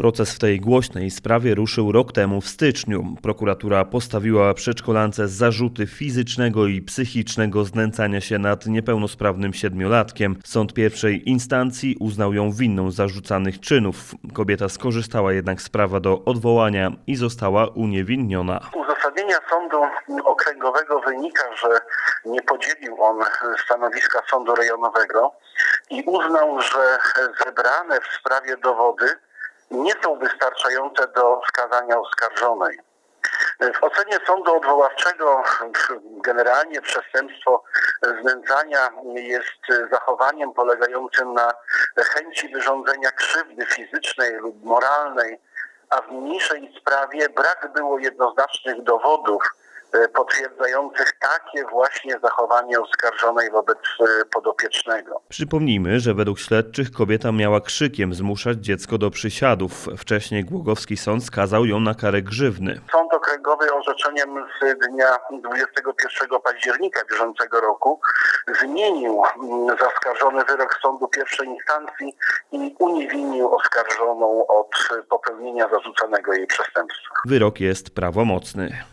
Proces w tej głośnej sprawie ruszył rok temu w styczniu. Prokuratura postawiła przedszkolance zarzuty fizycznego i psychicznego znęcania się nad niepełnosprawnym siedmiolatkiem. Sąd pierwszej instancji uznał ją winną zarzucanych czynów. Kobieta skorzystała jednak z prawa do odwołania i została uniewinniona. Uzasadnienia sądu okręgowego wynika, że nie podzielił on stanowiska sądu rejonowego i uznał, że zebrane w sprawie dowody nie są wystarczające do skazania oskarżonej. W ocenie sądu odwoławczego generalnie przestępstwo znęcania jest zachowaniem polegającym na chęci wyrządzenia krzywdy fizycznej lub moralnej, a w niniejszej sprawie brak było jednoznacznych dowodów potwierdzających takie właśnie zachowanie oskarżonej wobec e, podopiecznego. Przypomnijmy, że według śledczych kobieta miała krzykiem zmuszać dziecko do przysiadów. Wcześniej Głogowski sąd skazał ją na karę grzywny. Sąd okręgowy orzeczeniem z dnia 21 października bieżącego roku zmienił mm, zaskarżony wyrok sądu pierwszej instancji i uniewinnił oskarżoną od popełnienia zarzucanego jej przestępstwa. Wyrok jest prawomocny.